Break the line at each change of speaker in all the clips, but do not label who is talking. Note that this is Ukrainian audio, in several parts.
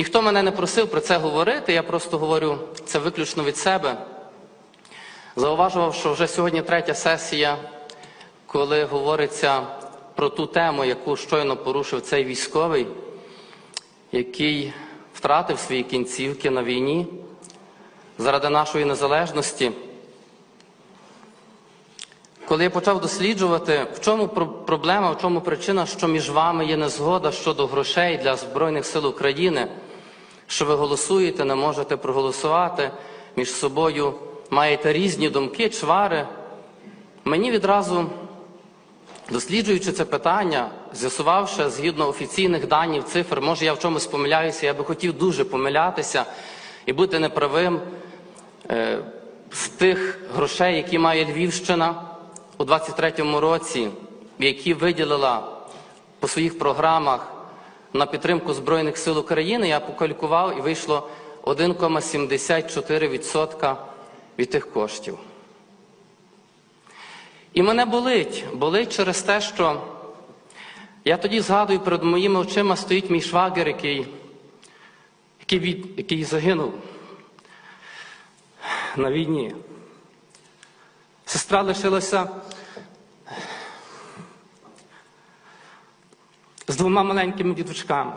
Ніхто мене не просив про це говорити, я просто говорю це виключно від себе. Зауважував, що вже сьогодні третя сесія, коли говориться про ту тему, яку щойно порушив цей військовий, який втратив свої кінцівки на війні заради нашої незалежності. Коли я почав досліджувати, в чому проблема, в чому причина, що між вами є незгода щодо грошей для Збройних сил України, що ви голосуєте, не можете проголосувати між собою, маєте різні думки, чвари, мені відразу, досліджуючи це питання, з'ясувавши згідно офіційних даних, цифр, може я в чомусь помиляюся, я би хотів дуже помилятися і бути неправим е, з тих грошей, які має Львівщина у 23-му році, які виділила по своїх програмах на підтримку Збройних сил України, я покалькував і вийшло 1,74% від тих коштів. І мене болить, болить через те, що я тоді згадую, перед моїми очима стоїть мій швагер, який, який, від, який загинув на війні. Сестра лишилася двома маленькими діточками.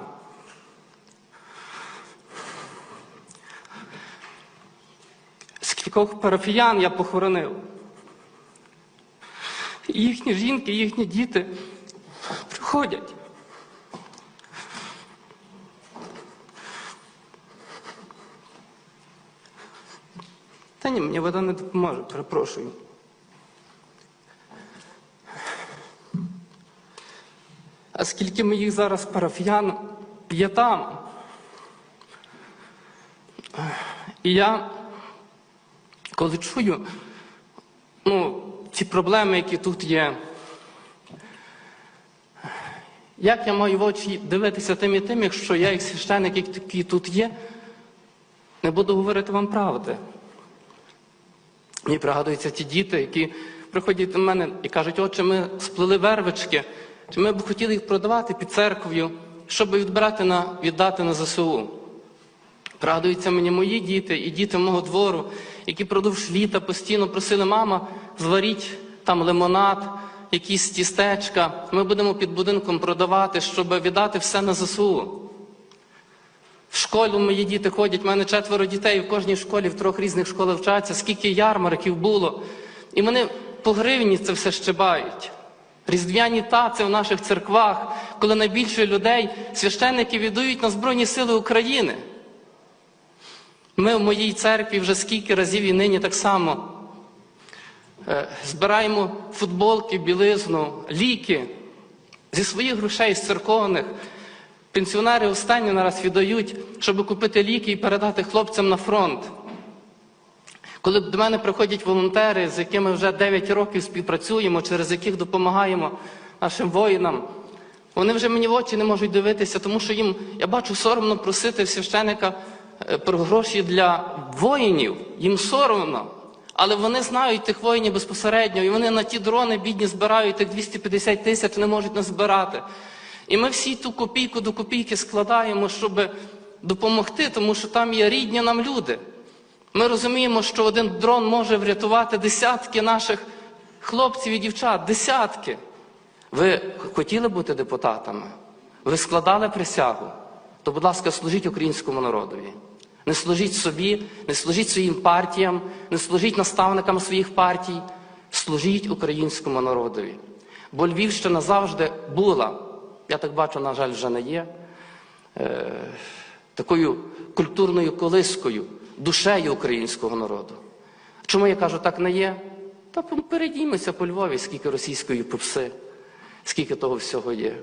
Скількох парафіян я похоронив. Їхні жінки, їхні діти приходять. Та ні, мені вода не допоможе, перепрошую. А скільки моїх зараз парафіян є там? І я, коли чую, ну, ці проблеми, які тут є, як я маю в очі дивитися тим і тим, якщо я, як священник, який тут є, не буду говорити вам правди. Мені пригадуються ті діти, які приходять до мене і кажуть, отче, ми сплели вервички, чи ми б хотіли їх продавати під церквою, щоб відбирати на, віддати на ЗСУ. Пригадуються мені мої діти і діти мого двору, які продовж літа постійно просили, мама, зваріть там лимонад, якісь тістечка. Ми будемо під будинком продавати, щоб віддати все на ЗСУ. В школу мої діти ходять, в мене четверо дітей, в кожній школі, в трьох різних школах вчаться, скільки ярмарків було. І вони по гривні це все щебають. Різдвяні таци в наших церквах, коли найбільше людей священники віддають на Збройні Сили України. Ми в моїй церкві вже скільки разів і нині так само е, збираємо футболки, білизну, ліки зі своїх грошей, з церковних. Пенсіонери останні нараз віддають, щоб купити ліки і передати хлопцям на фронт. Коли до мене приходять волонтери, з якими вже 9 років співпрацюємо, через яких допомагаємо нашим воїнам, вони вже мені в очі не можуть дивитися, тому що їм, я бачу, соромно просити священика е, про гроші для воїнів. Їм соромно. Але вони знають тих воїнів безпосередньо, і вони на ті дрони бідні збирають тих 250 тисяч, не можуть назбирати. І ми всі ту копійку до копійки складаємо, щоб допомогти, тому що там є рідні нам люди. Ми розуміємо, що один дрон може врятувати десятки наших хлопців і дівчат, десятки. Ви хотіли бути депутатами? Ви складали присягу? То, будь ласка, служіть українському народові. Не служіть собі, не служіть своїм партіям, не служіть наставникам своїх партій, служіть українському народові. Бо Львівщина завжди була, я так бачу, на жаль, вже не є, е, такою культурною колискою, душею українського народу. Чому я кажу, так не є? Та передіймося по Львові, скільки російської попси, скільки того всього є.